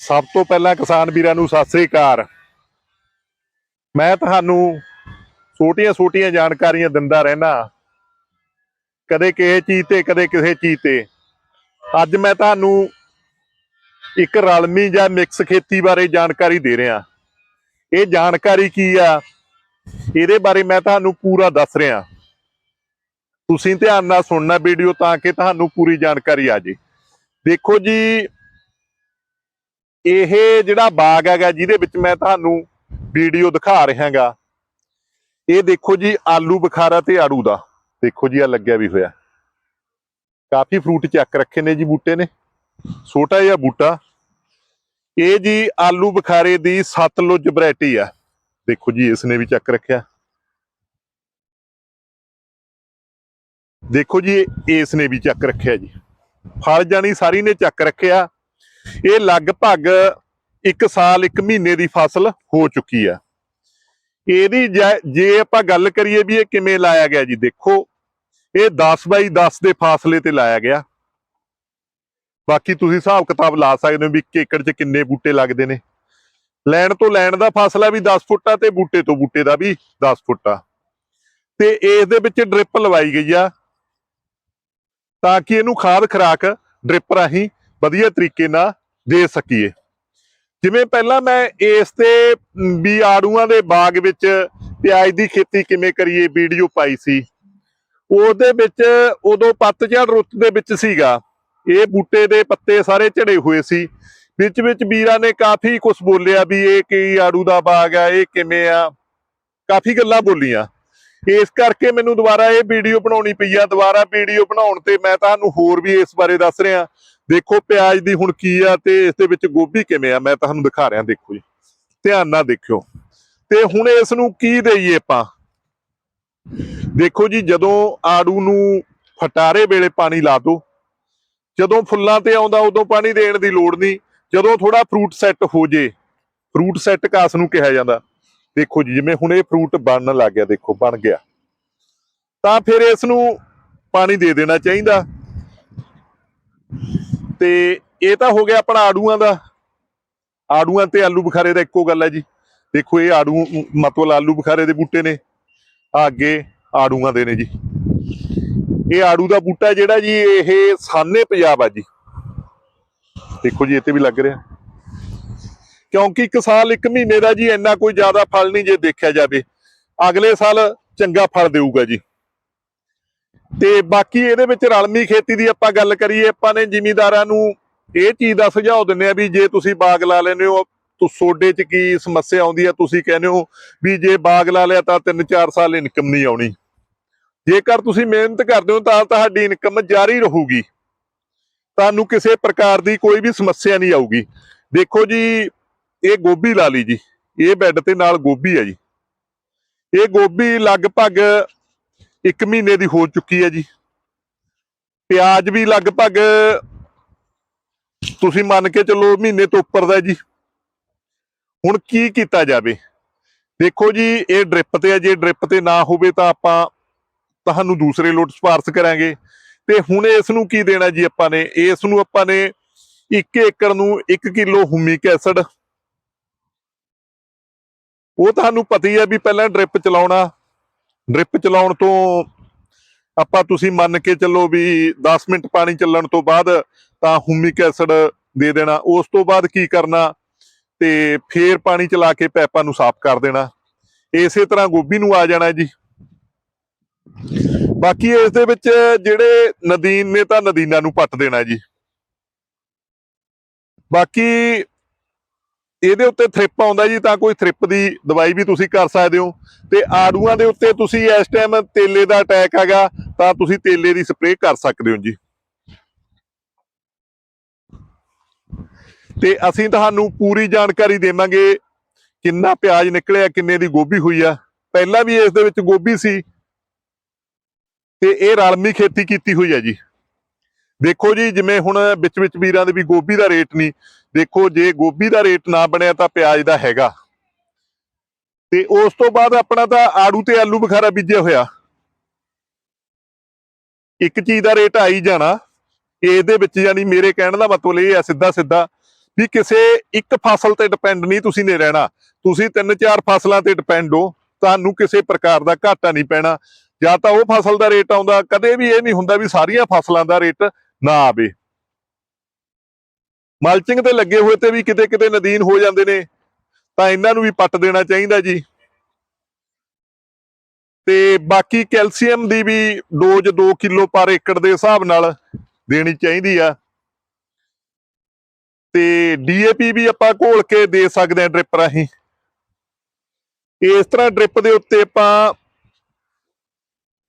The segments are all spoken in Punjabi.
ਸਭ ਤੋਂ ਪਹਿਲਾਂ ਕਿਸਾਨ ਵੀਰਾਂ ਨੂੰ ਸਤਿ ਸ੍ਰੀ ਅਕਾਲ। ਮੈਂ ਤੁਹਾਨੂੰ ਛੋਟੀਆਂ-ਛੋਟੀਆਂ ਜਾਣਕਾਰੀਆਂ ਦਿੰਦਾ ਰਹਿਣਾ ਕਦੇ ਕਿਸੇ ਚੀਜ਼ ਤੇ, ਕਦੇ ਕਿਸੇ ਚੀਜ਼ ਤੇ। ਅੱਜ ਮੈਂ ਤੁਹਾਨੂੰ ਇੱਕ ਰਲਮੀ ਜਾਂ ਮਿਕਸ ਖੇਤੀ ਬਾਰੇ ਜਾਣਕਾਰੀ ਦੇ ਰਿਹਾ। ਇਹ ਜਾਣਕਾਰੀ ਕੀ ਆ? ਇਹਦੇ ਬਾਰੇ ਮੈਂ ਤੁਹਾਨੂੰ ਪੂਰਾ ਦੱਸ ਰਿਹਾ। ਤੁਸੀਂ ਧਿਆਨ ਨਾਲ ਸੁਣਨਾ ਵੀਡੀਓ ਤਾਂ ਕਿ ਤੁਹਾਨੂੰ ਪੂਰੀ ਜਾਣਕਾਰੀ ਆ ਜੇ। ਦੇਖੋ ਜੀ ਇਹ ਜਿਹੜਾ ਬਾਗ ਹੈਗਾ, ਜਿਹਦੇ ਵਿੱਚ ਮੈਂ ਤੁਹਾਨੂੰ ਵੀਡੀਓ ਦਿਖਾ ਰਿਹਾਗਾ ਇਹ ਦੇਖੋ ਜੀ ਆਲੂ ਬੁਖਾਰਾ ਤੇ ਆੜੂ ਦਾ। ਦੇਖੋ ਜੀ ਆ ਲੱਗਿਆ ਵੀ ਹੋਇਆ। ਕਾਫੀ ਫਰੂਟ ਚੱਕ ਰੱਖੇ ਨੇ ਜੀ ਬੂਟੇ ਨੇ। ਛੋਟਾ ਜਿਹਾ ਬੂਟਾ। ਇਹ ਜੀ ਆਲੂ ਬੁਖਾਰੇ ਦੀ ਸਤਲੁਜ ਵੈਰਾਈਟੀ ਆ। ਦੇਖੋ ਜੀ ਇਸ ਨੇ ਵੀ ਚੱਕ ਰੱਖਿਆ। ਦੇਖੋ ਜੀ ਇਸ ਨੇ ਵੀ ਚੱਕ ਰੱਖਿਆ ਜੀ। ਫਲ ਜਾਣੀ ਸਾਰੀ ਨੇ ਚੱਕ ਰੱਖਿਆ। ਇਹ ਲਗਭਗ 1 ਸਾਲ 1 ਮਹੀਨੇ ਦੀ ਫਸਲ ਹੋ ਚੁੱਕੀ ਆ ਇਹਦੀ ਜੇ ਆਪਾਂ ਗੱਲ ਕਰੀਏ ਵੀ ਇਹ ਕਿਵੇਂ ਲਾਇਆ ਗਿਆ ਜੀ, ਦੇਖੋ, ਇਹ 10 ਬਾਈ 10 ਦੇ ਫਾਸਲੇ ਤੇ ਲਾਇਆ ਗਿਆ। ਬਾਕੀ ਤੁਸੀਂ ਹਿਸਾਬ ਕਿਤਾਬ ਲਾ ਸਕਦੇ ਹੋ ਵੀ ਇੱਕ ਏਕੜ 'ਚ ਕਿੰਨੇ ਬੂਟੇ ਲੱਗਦੇ ਨੇ। ਲੈਣ ਤੋਂ ਲੈਣ ਦਾ ਫਾਸਲਾ ਵੀ 10 ਫੁੱਟ ਆ ਤੇ ਬੂਟੇ ਤੋਂ ਬੂਟੇ ਦਾ ਵੀ 10 ਫੁੱਟ। ਆ ਤੇ ਇਸ ਦੇ ਵਿੱਚ ਡ੍ਰਿਪ ਲਵਾਈ ਗਈ ਆ, ਤਾਂ ਕਿ ਇਹਨੂੰ ਖਾਦ ਖਰਾਕ ਡ੍ਰਿਪ ਰਾਹੀਂ ਵਧੀਆ ਤਰੀਕੇ ਨਾਲ ਦੇ ਸਕੀਏ। ਜਿਵੇਂ ਪਹਿਲਾਂ ਮੈਂ ਇਸ ਤੇ ਵੀ ਆੜੂਆਂ ਦੇ ਬਾਗ ਵਿੱਚ ਪਿਆਜ਼ ਦੀ ਖੇਤੀ ਕਿਵੇਂ ਕਰੀਏ, ਵੀਡੀਓ ਪਾਈ ਸੀ। ਉਹਦੇ ਵਿੱਚ ਉਦੋਂ ਪੱਤਝੜ ਰੁੱਤ ਦੇ ਵਿੱਚ ਸੀਗਾ। ਇਹ ਬੂਟੇ ਦੇ ਪੱਤੇ ਸਾਰੇ ਝੜੇ ਹੋਏ ਸੀ। ਵਿੱਚ ਵਿੱਚ ਵੀਰਾਂ ਨੇ ਕਾਫੀ ਕੁਝ ਬੋਲਿਆ ਵੀ ਇਹ ਕੀ ਆੜੂ ਦਾ ਬਾਗ ਆ, ਇਹ ਕਿਵੇਂ ਆ। ਕਾਫੀ ਗੱਲਾਂ ਬੋਲੀਆਂ। ਇਸ ਕਰਕੇ ਮੈਨੂੰ ਦੁਬਾਰਾ ਇਹ ਵੀਡੀਓ ਬਣਾਉਣੀ ਪਈ ਆ, ਦੁਬਾਰਾ ਵੀਡੀਓ ਬਣਾਉਣ ਤੇ ਮੈਂ ਤੁਹਾਨੂੰ ਹੋਰ ਵੀ ਇਸ ਬਾਰੇ ਦੱਸ ਰਿਹਾ। ਦੇਖੋ ਪਿਆਜ਼ ਦੀ ਹੁਣ ਕੀ ਆ ਤੇ ਇਸ ਦੇ ਵਿੱਚ ਗੋਭੀ ਕਿਵੇਂ ਆ, ਮੈਂ ਤੁਹਾਨੂੰ ਦਿਖਾ ਰਿਹਾ, ਦੇਖੋ ਜੀ। ਧਿਆਨ ਨਾਲ ਦੇਖਿਓ। ਤੇ ਹੁਣ ਇਸ ਨੂੰ ਕੀ ਦੇਈਏ ਆਪਾਂ? ਦੇਖੋ ਜੀ, ਜਦੋਂ ਆੜੂ ਨੂੰ ਫਟਾਰੇ ਵੇਲੇ ਪਾਣੀ ਲਾ ਦੋ, ਜਦੋਂ ਫੁੱਲਾਂ ਤੇ ਆਉਂਦਾ ਉਦੋਂ ਪਾਣੀ ਦੇਣ ਦੀ ਲੋੜ ਨਹੀਂ, ਜਦੋਂ ਥੋੜਾ ਫਰੂਟ ਸੈੱਟ ਹੋ ਜੇ ਫਰੂਟ ਸੈੱਟ ਕਾਸ ਨੂੰ ਕਿਹਾ ਜਾਂਦਾ। ਦੇਖੋ ਜੀ, ਜਿਵੇਂ ਹੁਣ ਇਹ ਫਰੂਟ ਬਣਨ ਲੱਗ ਗਿਆ, ਦੇਖੋ, ਬਣ ਗਿਆ। ਤਾਂ ਫਿਰ ਇਸ ਨੂੰ ਪਾਣੀ ਦੇ ਦੇਣਾ ਚਾਹੀਦਾ। ਤੇ ਇਹ ਤਾਂ ਹੋ ਗਿਆ ਆਪਣਾ ਆੜੂਆਂ ਦਾ। ਆੜੂਆਂ ਤੇ ਆਲੂ ਬੁਖਾਰੇ ਦਾ ਇੱਕੋ ਗੱਲ ਹੈ ਜੀ। ਦੇਖੋ, ਇਹ ਆੜੂ, ਮਤਲਬ ਆਲੂ ਬੁਖਾਰੇ ਦੇ ਬੂਟੇ ਨੇ। ਆਹ ਅੱਗੇ ਆੜੂਆਂ ਦੇ ਨੇ ਜੀ। ਇਹ ਆੜੂ ਦਾ ਬੂਟਾ ਜਿਹੜਾ ਜੀ, ਇਹ ਸਾਨੇ ਪੰਜਾਬ ਆ ਜੀ। ਦੇਖੋ ਜੀ ਇੱਥੇ ਵੀ ਲੱਗ ਰਿਹਾ। ਕਿਉਂਕਿ ਇੱਕ ਸਾਲ, ਇੱਕ ਮਹੀਨੇ ਦਾ ਜੀ ਇੰਨਾ ਕੋਈ ਜ਼ਿਆਦਾ ਫਲ ਨਹੀਂ ਜੇ ਦੇਖਿਆ ਜਾਵੇ। ਅਗਲੇ ਸਾਲ ਚੰਗਾ ਫਲ ਦੇਊਗਾ ਜੀ। ਤੇ ਬਾਕੀ ਇਹਦੇ ਵਿੱਚ ਰਲਮੀ ਖੇਤੀ ਦੀ ਆਪਾਂ ਗੱਲ ਕਰੀਏ, ਆਪਾਂ ਨੇ ਜ਼ਿਮੀਂਦਾਰਾਂ ਨੂੰ ਇਹ ਚੀਜ਼ ਦਾ ਸੁਝਾਅ ਦਿੰਦੇ ਆ ਵੀ ਜੇ ਤੁਸੀਂ ਬਾਗ ਲਾ ਲੈਂਦੇ ਹੋ, ਤੋ ਸੋਡੇ 'ਚ ਕੀ ਸਮੱਸਿਆ ਆਉਂਦੀ ਆ ਤੁਸੀਂ ਕਹਿੰਦੇ ਹੋ ਵੀ ਜੇ ਬਾਗ ਲਾ ਲਿਆ ਤਾਂ 3-4 ਸਾਲ ਇਨਕਮ ਨਹੀਂ ਆਉਣੀ। ਜੇਕਰ ਤੁਸੀਂ ਮਿਹਨਤ ਕਰਦੇ ਹੋ ਤਾਂ ਤੁਹਾਡੀ ਇਨਕਮ ਜਾਰੀ ਰਹੂਗੀ। ਤੁਹਾਨੂੰ ਕਿਸੇ ਪ੍ਰਕਾਰ ਦੀ ਕੋਈ ਵੀ ਸਮੱਸਿਆ ਨਹੀਂ ਆਊਗੀ। ਦੇਖੋ ਜੀ ਇਹ ਗੋਭੀ ਲਾ ਲਈ ਜੀ। ਇਹ ਬੈੱਡ ਤੇ ਨਾਲ ਗੋਭੀ ਹੈ ਜੀ। ਇਹ ਗੋਭੀ ਲਗਭਗ 1 ਮਹੀਨੇ ਦੀ ਹੋ ਚੁੱਕੀ ਹੈ ਜੀ। ਪਿਆਜ਼ ਵੀ ਲਗਭਗ ਤੁਸੀਂ ਮੰਨ ਕੇ ਚੱਲੋ ਮਹੀਨੇ ਤੋਂ ਉੱਪਰ ਦਾ ਜੀ। ਹੁਣ ਕੀ ਕੀਤਾ ਜਾਵੇ? ਦੇਖੋ ਜੀ, ਇਹ ਡ੍ਰਿਪ ਤੇ ਹੈ ਜੇ ਡ੍ਰਿਪ ਤੇ ਨਾ ਹੋਵੇ ਤਾਂ ਆਪਾਂ ਤੁਹਾਨੂੰ ਦੂਸਰੇ ਲੋਟ ਸਪਾਰਸ਼ ਕਰਾਂਗੇ। ਤੇ ਹੁਣ ਇਸ ਨੂੰ ਕੀ ਦੇਣਾ ਜੀ ਆਪਾਂ ਨੇ? ਇਸ ਨੂੰ ਆਪਾਂ ਨੇ 1 ਏਕੜ ਨੂੰ 1 ਕਿਲੋ ਹੁਮਿਕ ਐਸਿਡ ਉਹ ਤੁਹਾਨੂੰ ਪਤਾ ਹੀ ਹੈ ਵੀ ਪਹਿਲਾਂ ਡ੍ਰਿਪ ਚਲਾਉਣਾ, ਡ੍ਰਿਪ ਚਲਾਉਣ ਤੋਂ ਆਪਾਂ ਤੁਸੀਂ ਮੰਨ ਕੇ ਚੱਲੋ ਵੀ 10 ਮਿੰਟ ਪਾਣੀ ਚੱਲਣ ਤੋਂ ਬਾਅਦ ਤਾਂ ਹੁਮਿਕ ਐਸਿਡ ਦੇ ਦੇਣਾ, ਉਸ ਤੋਂ ਬਾਅਦ ਕੀ ਕਰਨਾ? ਤੇ ਫੇਰ ਪਾਣੀ ਚਲਾ ਕੇ ਪੈਪਾਂ ਨੂੰ ਸਾਫ਼ ਕਰ ਦੇਣਾ। ਇਸੇ ਤਰ੍ਹਾਂ ਗੋਭੀ ਨੂੰ ਆ ਜਾਣਾ ਜੀ। ਬਾਕੀ ਇਸ ਦੇ ਵਿੱਚ ਜਿਹੜੇ ਨਦੀਨ ਨੇ ਤਾਂ ਨਦੀਨਾਂ ਨੂੰ ਪੱਟ ਦੇਣਾ ਜੀ। ਬਾਕੀ ਇਹਦੇ ਉੱਤੇ ਥ੍ਰਿਪ ਆਉਂਦਾ ਜੀ, ਤਾਂ ਕੋਈ ਥ੍ਰਿਪ ਦੀ ਦਵਾਈ ਵੀ ਤੁਸੀਂ ਕਰ ਸਕਦੇ ਹੋ। ਤੇ ਆੜੂਆਂ ਦੇ ਉੱਤੇ ਤੁਸੀਂ ਇਸ ਟਾਈਮ ਤੇਲੇ ਦਾ ਅਟੈਕ ਹੈਗਾ, ਤਾਂ ਤੁਸੀਂ ਤੇਲੇ ਦੀ ਸਪਰੇਅ ਕਰ ਸਕਦੇ ਹੋ ਜੀ। ਤੇ ਅਸੀਂ ਤੁਹਾਨੂੰ ਪੂਰੀ ਜਾਣਕਾਰੀ ਦੇਵਾਂਗੇ ਕਿੰਨਾ ਪਿਆਜ਼ ਨਿਕਲਿਆ, ਕਿੰਨੇ ਦੀ ਗੋਭੀ ਹੋਈ ਆ। ਪਹਿਲਾਂ ਵੀ ਇਸ ਦੇ ਵਿੱਚ ਗੋਭੀ ਸੀ। ਤੇ ਇਹ ਰਲਮੀ ਖੇਤੀ ਕੀਤੀ ਹੋਈ ਹੈ ਜੀ। ਦੇਖੋ ਜੀ, ਜਿਵੇਂ ਹੁਣ ਵਿੱਚ ਵਿੱਚ ਵੀਰਾਂ ਦੇ ਵੀ ਗੋਭੀ ਦਾ ਰੇਟ ਨਹੀਂ ਦੇਖੋ, ਜੇ ਗੋਭੀ ਦਾ ਰੇਟ ਨਾ ਬਣਿਆ ਤਾਂ ਪਿਆਜ਼ ਦਾ ਹੈਗਾ। ਤੇ ਉਸ ਤੋਂ ਬਾਅਦ ਆਪਣਾ ਤਾਂ ਆੜੂ ਤੇ ਆਲੂ ਬਖਾਰਾ ਬੀਜਿਆ ਹੋਇਆ। ਇੱਕ ਚੀਜ਼ ਦਾ ਰੇਟ ਆਈ ਜਾਣਾ ਇਹਦੇ ਵਿੱਚ ਯਾਨੀ ਮੇਰੇ ਕਹਿਣ ਦਾ ਮਤਲਬ ਇਹ ਹੈ ਸਿੱਧਾ ਸਿੱਧਾ ਵੀ ਕਿਸੇ ਇੱਕ ਫਸਲ ਤੇ ਡਿਪੈਂਡ ਨਹੀਂ ਤੁਸੀਂ ਨੇ ਰਹਿਣਾ। ਤੁਸੀਂ ਤਿੰਨ ਚਾਰ ਫਸਲਾਂ ਤੇ ਡਿਪੈਂਡ ਹੋ, ਤੁਹਾਨੂੰ ਕਿਸੇ ਪ੍ਰਕਾਰ ਦਾ ਘਾਟਾ ਨਹੀਂ ਪੈਣਾ। ਜਾਂ ਤਾਂ ਉਹ ਫਸਲ ਦਾ ਰੇਟ ਆਉਂਦਾ, ਕਦੇ ਵੀ ਇਹ ਨਹੀਂ ਹੁੰਦਾ ਵੀ ਸਾਰੀਆਂ ਫਸਲਾਂ ਦਾ ਰੇਟ ਨਾ ਆਵੇ। ਮਲਚਿੰਗ ਤੇ ਲੱਗੇ ਹੋਏ ਤੇ ਵੀ ਕਿਤੇ ਕਿਤੇ ਨਦੀਨ ਹੋ ਜਾਂਦੇ ਨੇ, ਤਾਂ ਇਹਨਾਂ ਨੂੰ ਵੀ ਪੱਟ ਦੇਣਾ ਚਾਹੀਦਾ ਜੀ। ਤੇ ਬਾਕੀ ਕੈਲਸ਼ੀਅਮ ਦੀ ਵੀ ਡੋਜ਼ 2 ਕਿਲੋ ਪਰ ਏਕੜ ਦੇ ਹਿਸਾਬ ਨਾਲ ਦੇਣੀ ਚਾਹੀਦੀ ਆ। ਤੇ ਡੀਏਪੀ ਵੀ ਆਪਾਂ ਘੋਲ ਕੇ ਦੇ ਸਕਦੇ ਆ ਡ੍ਰਿਪ ਰਾਹੀਂ। ਇਸ ਤਰ੍ਹਾਂ ਡ੍ਰਿਪ ਦੇ ਉੱਤੇ ਆਪਾਂ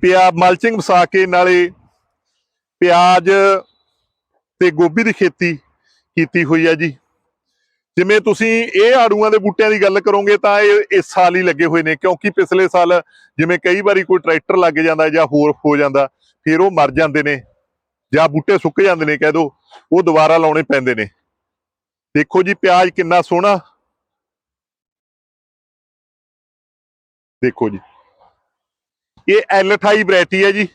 ਪਿਆ ਮਲਚਿੰਗ ਵਸਾ ਕੇ ਨਾਲੇ ਪਿਆਜ਼ ਤੇ ਗੋਭੀ ਦੀ ਖੇਤੀ ਕੀਤੀ ਹੋਈ ਹੈ ਜੀ। ਜਿਵੇਂ ਤੁਸੀਂ ਇਹ ਆੜੂਆਂ ਦੇ ਬੂਟਿਆਂ ਦੀ ਗੱਲ ਕਰੋਗੇ ਤਾਂ ਇਹ ਇਸ ਸਾਲ ਹੀ ਲੱਗੇ ਹੋਏ ਨੇ, ਕਿਉਂਕਿ ਪਿਛਲੇ ਸਾਲ ਜਿਵੇਂ ਕਈ ਵਾਰੀ ਕੋਈ ਟਰੈਕਟਰ ਲੱਗ ਜਾਂਦਾ ਜਾਂ ਹੋਰ ਹੋ ਜਾਂਦਾ, ਫਿਰ ਉਹ ਮਰ ਜਾਂਦੇ ਨੇ ਜਾਂ ਬੂਟੇ ਸੁੱਕ ਜਾਂਦੇ ਨੇ ਕਹਿ ਦੋ, ਉਹ ਦੁਬਾਰਾ ਲਾਉਣੇ ਪੈਂਦੇ ਨੇ। ਦੇਖੋ ਜੀ, ਪਿਆਜ਼ ਕਿੰਨਾ ਸੋਹਣਾ। ਦੇਖੋ ਜੀ। ਇਹ L28 ਵੈਰਾਈਟੀ ਹੈ ਜੀ।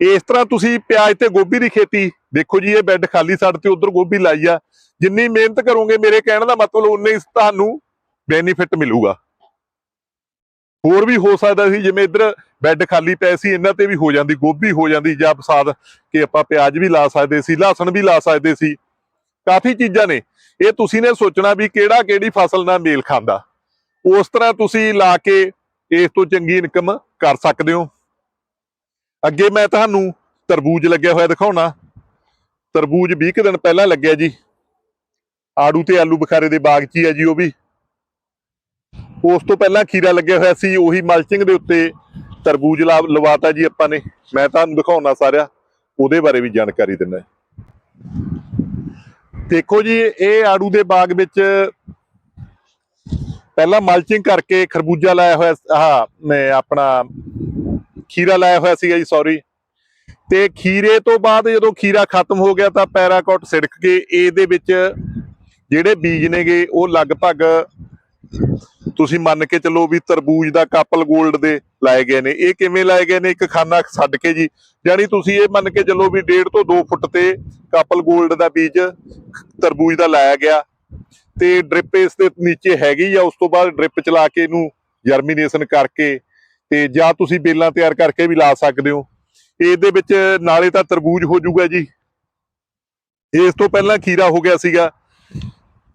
ਇਸ ਤਰ੍ਹਾਂ ਤੁਸੀਂ ਪਿਆਜ਼ ਤੇ ਗੋਭੀ ਦੀ ਖੇਤੀ, ਦੇਖੋ ਜੀ, ਇਹ ਬੈੱਡ ਖਾਲੀ ਛੱਡ ਤੇ ਉਧਰ ਗੋਭੀ ਲਾਈ ਆ। ਜਿੰਨੀ ਮਿਹਨਤ ਕਰੋਗੇ ਮੇਰੇ ਕਹਿਣ ਦਾ ਮਤਲਬ, ਉਨੇ ਹੀ ਤੁਹਾਨੂੰ ਬੈਨੀਫਿਟ ਮਿਲੂਗਾ। ਹੋਰ ਵੀ ਹੋ ਸਕਦਾ ਸੀ, ਜਿਵੇਂ ਇੱਧਰ ਬੈੱਡ ਖਾਲੀ ਪਏ ਸੀ, ਇਹਨਾਂ ਤੇ ਵੀ ਹੋ ਜਾਂਦੀ, ਗੋਭੀ ਹੋ ਜਾਂਦੀ, ਜਾਂ ਬਸਾਦ ਕਿ ਆਪਾਂ ਪਿਆਜ਼ ਵੀ ਲਾ ਸਕਦੇ ਸੀ ਲਹਸਨ ਵੀ ਲਾ ਸਕਦੇ ਸੀ। ਕਾਫੀ ਚੀਜ਼ਾਂ ਨੇ। ਇਹ ਤੁਸੀਂ ਨੇ ਸੋਚਣਾ ਵੀ ਕਿਹੜਾ ਕਿਹੜੀ ਫਸਲ ਨਾਲ ਮੇਲ ਖਾਂਦਾ। ਉਸ ਤਰ੍ਹਾਂ ਤੁਸੀਂ ਲਾ ਕੇ ਇਸ ਤੋਂ ਚੰਗੀ ਇਨਕਮ ਕਰ ਸਕਦੇ ਹੋ। ਅੱਗੇ ਮੈਂ ਤੁਹਾਨੂੰ ਤਰਬੂਜ ਲੱਗਿਆ ਹੋਇਆ ਦਿਖਾਉਣਾ। ਤਰਬੂਜ 20 ਕੁ ਦਿਨ ਪਹਿਲਾਂ ਲੱਗਿਆ ਜੀ। ਆੜੂ ਤੇ ਆਲੂ ਬੁਖਾਰੇ ਦੇ ਬਾਗ 'ਚ ਹੀ ਹੈ ਜੀ ਉਹ ਵੀ। ਉਸ ਤੋਂ ਪਹਿਲਾਂ ਖੀਰਾ ਲੱਗਿਆ ਹੋਇਆ ਸੀ, ਉਹੀ ਮਲਚਿੰਗ ਦੇ ਉੱਤੇ ਤਰਬੂਜ ਲਾ ਲਵਾਤਾ ਜੀ ਆਪਾਂ ਨੇ। ਮੈਂ ਤੁਹਾਨੂੰ ਦਿਖਾਉਣਾ ਸਾਰਿਆ, ਉਹਦੇ ਬਾਰੇ ਵੀ ਜਾਣਕਾਰੀ ਦਿੰਦਾ। ਦੇਖੋ ਜੀ, ਇਹ ਆੜੂ ਦੇ ਬਾਗ ਵਿੱਚ ਪਹਿਲਾਂ ਮਲਚਿੰਗ ਕਰਕੇ ਖਰਬੂਜਾ ਲਾਇਆ ਹੋਇਆ ਆਹ ਆਪਣਾ ਖੀਰਾ ਲਾਇਆ ਹੋਇਆ ਸੀਗਾ ਜੀ ਸੌਰੀ ਤੇ ਖੀਰੇ ਤੋਂ ਬਾਅਦ ਜਦੋਂ ਖੀਰਾ ਖਤਮ ਹੋ ਗਿਆ ਤਾਂ ਪੈਰਾਕੋਟ ਸਿੜਕ ਕੇ ਇਹਦੇ ਵਿੱਚ ਜਿਹੜੇ ਬੀਜ ਨੇਗੇ, ਉਹ ਲਗਭਗ ਤੁਸੀਂ ਮੰਨ ਕੇ ਚੱਲੋ ਵੀ ਤਰਬੂਜ ਦਾ ਕਾਪਲ 골ਡ ਦੇ ਲਾਏ ਗਏ ਨੇ। ਇਹ ਕਿਵੇਂ ਲਾਏ ਗਏ ਨੇ? ਇੱਕ ਖਾਨਾ ਛੱਡ ਕੇ ਜੀ। ਯਾਨੀ ਤੁਸੀਂ ਇਹ ਮੰਨ ਕੇ ਚੱਲੋ ਵੀ 1.5 ਤੋਂ 2 ਫੁੱਟ ਤੇ ਕਾਪਲ 골ਡ ਦਾ ਬੀਜ ਤਰਬੂਜ ਦਾ ਲਾਇਆ ਗਿਆ। ਤੇ ਡ੍ਰਿਪ ਇਸ ਦੇ ਨੀਚੇ ਹੈਗੀ ਆ, ਉਸ ਤੋਂ ਬਾਅਦ ਡ੍ਰਿਪ ਚਲਾ ਕੇ ਇਹਨੂੰ ਜਰਮੀਨੇਸ਼ਨ ਕਰਕੇ ਤੇ ਜਾਂ ਤੁਸੀਂ ਬੇਲਾਂ ਤਿਆਰ ਕਰਕੇ ਵੀ ਲਾ ਸਕਦੇ ਹੋ। ਇਹਦੇ ਵਿੱਚ ਨਾਲੇ ਤਾਂ ਤਰਬੂਜ ਹੋ ਜਾਊਗਾ ਜੀ। ਇਸ ਤੋਂ ਪਹਿਲਾਂ ਖੀਰਾ ਹੋ ਗਿਆ ਸੀਗਾ।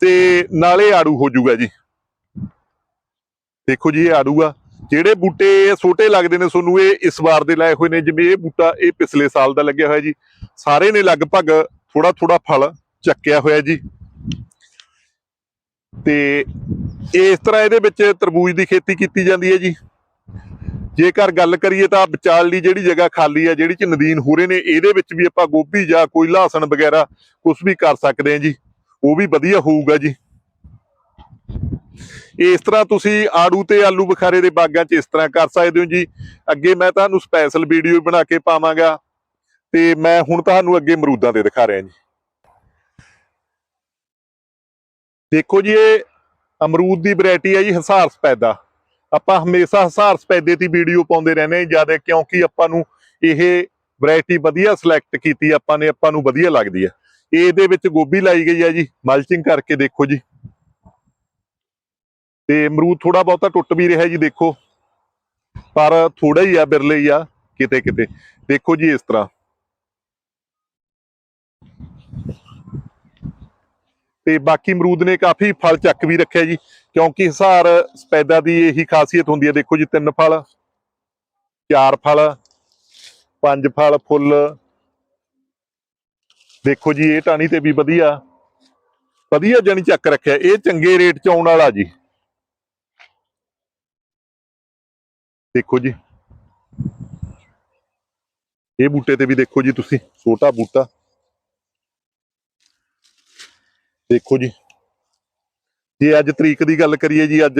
ਤੇ ਨਾਲੇ ਆੜੂ ਹੋ ਜਾਊਗਾ ਜੀ। ਦੇਖੋ ਜੀ, ਇਹ ਆੜੂ ਆ। ਜਿਹੜੇ ਬੂਟੇ ਛੋਟੇ ਲੱਗਦੇ ਨੇ ਤੁਹਾਨੂੰ, ਇਹ ਇਸ ਵਾਰ ਦੇ ਲਾਏ ਹੋਏ ਨੇ। ਜਿਵੇਂ ਇਹ ਬੂਟਾ, ਇਹ ਪਿਛਲੇ ਸਾਲ ਦਾ ਲੱਗਿਆ ਹੋਇਆ ਜੀ। ਸਾਰੇ ਨੇ ਲਗਭਗ ਥੋੜਾ ਥੋੜਾ ਫਲ ਚੱਕਿਆ ਹੋਇਆ ਜੀ। ਤੇ ਇਸ ਤਰ੍ਹਾਂ ਇਹਦੇ ਵਿੱਚ ਤਰਬੂਜ ਦੀ ਖੇਤੀ ਕੀਤੀ ਜਾਂਦੀ ਹੈ ਜੀ। ਜੇਕਰ ਗੱਲ ਕਰੀਏ ਤਾਂ ਵਿਚਾਲਲੀ ਜਿਹੜੀ ਜਗ੍ਹਾ ਖਾਲੀ ਹੈ, ਜਿਹੜੀ ਚ ਨਦੀਨ ਹੋ ਨੇ, ਇਹਦੇ ਵਿੱਚ ਵੀ ਆਪਾਂ ਗੋਭੀ ਜਾਂ ਕੋਈ ਲਹਸਨ ਵਗੈਰਾ ਕੁਝ ਵੀ ਕਰ ਸਕਦੇ ਹਾਂ ਜੀ। ਉਹ ਵੀ ਵਧੀਆ ਹੋਊਗਾ ਜੀ। ਇਸ ਤਰ੍ਹਾਂ ਤੁਸੀਂ ਆੜੂ ਤੇ ਆਲੂ ਬਖਾਰੇ ਦੇ ਬਾਗਾਂ 'ਚ ਇਸ ਤਰ੍ਹਾਂ ਕਰ ਸਕਦੇ ਹੋ ਜੀ। ਅੱਗੇ ਮੈਂ ਤੁਹਾਨੂੰ ਸਪੈਸ਼ਲ ਵੀਡੀਓ ਬਣਾ ਕੇ ਪਾਵਾਂਗਾ ਤੇ ਮੈਂ ਹੁਣ ਤੁਹਾਨੂੰ ਅੱਗੇ ਅਮਰੂਦਾਂ ਦੇ ਦਿਖਾ ਰਿਹਾ ਜੀ। ਦੇਖੋ ਜੀ, ਇਹ ਅਮਰੂਦ ਦੀ ਵੈਰਾਈਟੀ ਹੈ ਜੀ, ਹਸਾਰ ਸਪੈਦਾ। ਆਪਾਂ ਹਮੇਸ਼ਾ ਹਸਾਰ ਸਪੈਦੇ ਦੀ ਵੀਡੀਓ ਪਾਉਂਦੇ ਰਹਿੰਦੇ ਹਾਂ ਜ਼ਿਆਦਾ, ਕਿਉਂਕਿ ਆਪਾਂ ਨੂੰ ਇਹ ਵੈਰਾਈਟੀ ਵਧੀਆ ਸਿਲੈਕਟ ਕੀਤੀ ਆਪਾਂ ਨੇ, ਆਪਾਂ ਨੂੰ ਵਧੀਆ ਲੱਗਦੀ ਹੈ ਇਹਦੇ ਵਿੱਚ ਗੋਭੀ ਲਾਈ ਗਈ ਆ ਜੀ ਮਲਚਿੰਗ ਕਰਕੇ ਦੇਖੋ ਜੀ। ਤੇ ਅਮਰੂਦ ਥੋੜਾ ਬਹੁਤਾ ਟੁੱਟ ਵੀ ਰਿਹਾ ਜੀ, ਦੇਖੋ। ਪਰ ਥੋੜਾ ਹੀ ਆ, ਬਿਰਲੇ ਹੀ ਆ ਕਿਤੇ ਕਿਤੇ ਦੇਖੋ ਜੀ ਇਸ ਤਰ੍ਹਾਂ। ਤੇ ਬਾਕੀ ਅਮਰੂਦ ਨੇ ਕਾਫੀ ਫਲ ਚੱਕ ਵੀ ਰੱਖਿਆ ਜੀ, ਕਿਉਂਕਿ ਹਿਸਾਰ ਸਪੈਦਾ ਦੀ ਇਹੀ ਖਾਸੀਅਤ ਹੁੰਦੀ ਹੈ, ਦੇਖੋ ਜੀ ਤਿੰਨ ਫਲ, ਚਾਰ ਫਲ, ਪੰਜ ਫਲ, ਫੁੱਲ। ਦੇਖੋ ਜੀ, ਇਹ ਟਾਣੀ ਤੇ ਵੀ ਵਧੀਆ ਵਧੀਆ ਜਣੀ ਚੱਕ ਰੱਖਿਆ, ਇਹ ਚੰਗੇ ਰੇਟ ਚ ਆਉਣ ਵਾਲਾ ਜੀ। ਦੇਖੋ ਜੀ। ਇਹ ਬੂਟੇ ਤੇ ਵੀ ਦੇਖੋ ਜੀ ਤੁਸੀਂ, ਛੋਟਾ ਬੂਟਾ। ਦੇਖੋ ਜੀ। ਜੇ ਅੱਜ ਤਰੀਕ ਦੀ ਗੱਲ ਕਰੀਏ ਜੀ, ਅੱਜ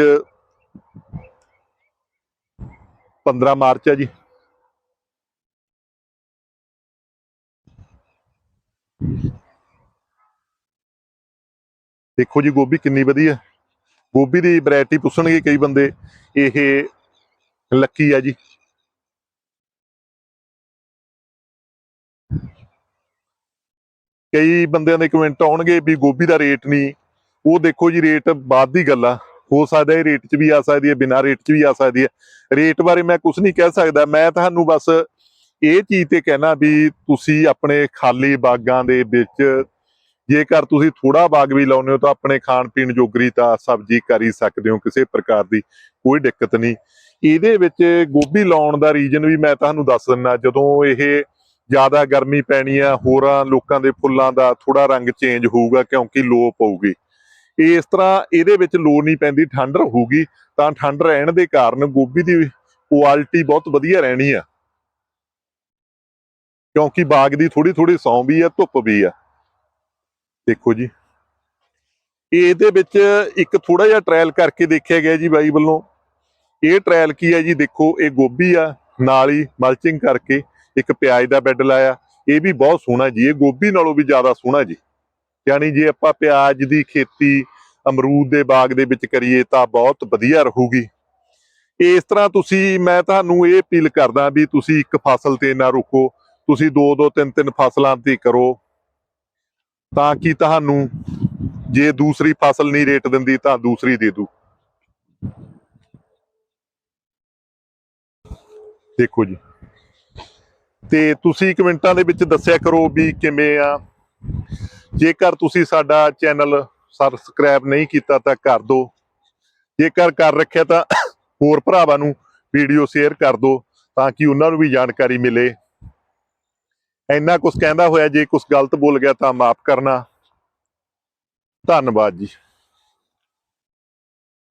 15 ਮਾਰਚ ਹੈ ਜੀ। ਦੇਖੋ ਜੀ, ਗੋਭੀ ਕਿੰਨੀ ਵਧੀਆ ਗੋਭੀ ਦੀ ਵੈਰਾਈਟੀ ਪੁੱਛਣਗੇ ਕਈ ਬੰਦੇ, ਇਹ ਲੱਕੀ ਆ ਜੀ। ਕਈ ਬੰਦਿਆਂ ਦੇ ਕਮੈਂਟ ਆਉਣਗੇ ਵੀ ਗੋਭੀ ਦਾ ਰੇਟ ਨਹੀਂ। ਉਹ ਦੇਖੋ ਜੀ ਰੇਟ ਬਾਅਦ ਦੀ ਗੱਲ ਆ। ਹੋ ਸਕਦਾ ਇਹ ਰੇਟ 'ਚ ਵੀ ਆ ਸਕਦੀ ਹੈ, ਬਿਨਾਂ ਰੇਟ 'ਚ ਵੀ ਆ ਸਕਦੀ ਹੈ। ਰੇਟ ਬਾਰੇ ਮੈਂ ਕੁਝ ਨਹੀਂ ਕਹਿ ਸਕਦਾ। ਮੈਂ ਤੁਹਾਨੂੰ ਬਸ ਇਹ ਚੀਜ਼ ਤੇ ਕਹਿਣਾ ਵੀ ਤੁਸੀਂ ਆਪਣੇ ਖਾਲੀ ਬਾਗਾਂ ਦੇ ਵਿੱਚ ਜੇਕਰ ਤੁਸੀਂ ਥੋੜਾ ਬਾਗ ਵੀ ਲਾਉਂਦੇ ਹੋ ਤਾਂ ਆਪਣੇ ਖਾਣ ਪੀਣ ਜੋਗਰੀ ਤਾਂ ਸਬਜ਼ੀ ਕਰ ਹੀ ਸਕਦੇ ਹੋ, ਕਿਸੇ ਪ੍ਰਕਾਰ ਦੀ ਕੋਈ ਦਿੱਕਤ ਨਹੀਂ। ਇਹਦੇ ਵਿੱਚ ਗੋਭੀ ਲਾਉਣ ਦਾ ਰੀਜਨ ਵੀ ਮੈਂ ਤੁਹਾਨੂੰ ਦੱਸ ਦਿੰਦਾ ਜਦੋਂ ਇਹ ਜ਼ਿਆਦਾ ਗਰਮੀ ਪੈਣੀ ਆ, ਹੋਰਾਂ ਲੋਕਾਂ ਦੇ ਫੁੱਲਾਂ ਦਾ ਥੋੜਾ ਰੰਗ ਚੇਂਜ ਹੋਊਗਾ ਕਿਉਂਕਿ ਲੋ ਪਊਗੀ। ਇਸ ਤਰ੍ਹਾਂ ਇਹਦੇ ਵਿੱਚ ਲੋ ਨਹੀਂ ਪੈਂਦੀ, ਠੰਡ ਰਹੂਗੀ, ਤਾਂ ਠੰਡ ਰਹਿਣ ਦੇ ਕਾਰਨ ਗੋਭੀ ਦੀ ਕੁਆਲਿਟੀ ਬਹੁਤ ਵਧੀਆ ਰਹਿਣੀ ਆ। ਕਿਉਂਕਿ ਬਾਗ ਦੀ ਥੋੜੀ ਥੋੜੀ ਸੌਂ ਵੀ ਆ, ਧੁੱਪ ਵੀ ਆ। ਦੇਖੋ ਜੀ। ਇਹਦੇ ਵਿੱਚ ਇੱਕ ਥੋੜਾ ਜਿਹਾ ਟ੍ਰਾਇਲ ਕਰਕੇ ਦੇਖਿਆ ਗਿਆ ਜੀ ਬਾਈ ਵੱਲੋਂ। ਇਹ ਟ੍ਰਾਇਲ ਕੀ ਹੈ ਜੀ? ਦੇਖੋ, ਇਹ ਗੋਭੀ ਆ, ਨਾਲ ਹੀ ਮਲਚਿੰਗ ਕਰਕੇ। ਇੱਕ ਪਿਆਜ਼ ਦਾ ਬੈੱਡ ਲਾਇਆ, ਇਹ ਵੀ ਬਹੁਤ ਸੋਹਣਾ ਜੀ, ਇਹ ਗੋਭੀ ਨਾਲੋਂ ਵੀ ਜ਼ਿਆਦਾ ਸੋਹਣਾ ਜੀ। ਯਾਨੀ ਜੇ ਆਪਾਂ ਪਿਆਜ਼ ਦੀ ਖੇਤੀ ਅਮਰੂਦ ਦੇ ਬਾਗ ਦੇ ਵਿੱਚ ਕਰੀਏ ਤਾਂ ਬਹੁਤ ਵਧੀਆ ਰਹੂਗੀ। ਇਸ ਤਰ੍ਹਾਂ ਤੁਸੀਂ, ਮੈਂ ਤੁਹਾਨੂੰ ਇਹ ਅਪੀਲ ਕਰਦਾ ਵੀ ਤੁਸੀਂ ਇੱਕ ਫਸਲ ਤੇ ਨਾ ਰੁਕੋ, ਤੁਸੀਂ ਦੋ ਦੋ ਤਿੰਨ ਤਿੰਨ ਫਸਲਾਂ ਤੇ ਕਰੋ, ਤਾਂ ਕਿ ਤੁਹਾਨੂੰ ਜੇ ਦੂਸਰੀ ਫਸਲ ਨਹੀਂ ਰੇਟ ਦਿੰਦੀ ਤਾਂ ਦੂਸਰੀ ਦੇ ਦੂ। ਦੇਖੋ ਜੀ। ਤੇ ਤੁਸੀਂ ਕਮੈਂਟਾਂ ਦੇ ਵਿੱਚ ਦੱਸਿਆ ਕਰੋ ਵੀ ਕਿਵੇਂ ਆ। ਜੇਕਰ ਤੁਸੀਂ ਸਾਡਾ ਚੈਨਲ ਸਬਸਕ੍ਰਾਈਬ ਨਹੀਂ ਕੀਤਾ ਤਾਂ ਕਰ ਦਿਓ ਜੇਕਰ ਕਰ ਰੱਖਿਆ ਤਾਂ ਹੋਰ ਭਰਾਵਾਂ ਨੂੰ ਵੀਡੀਓ ਸ਼ੇਅਰ ਕਰ ਦਿਓ ਤਾਂ ਕਿ ਉਹਨਾਂ ਨੂੰ ਵੀ ਜਾਣਕਾਰੀ ਮਿਲੇ। ਇੰਨਾ ਕੁਝ ਕਹਿੰਦਾ ਹੋਇਆ, ਜੇ ਕੁਝ ਗਲਤ ਬੋਲ ਗਿਆ ਤਾਂ ਮਾਫ ਕਰਨਾ। ਧੰਨਵਾਦ ਜੀ।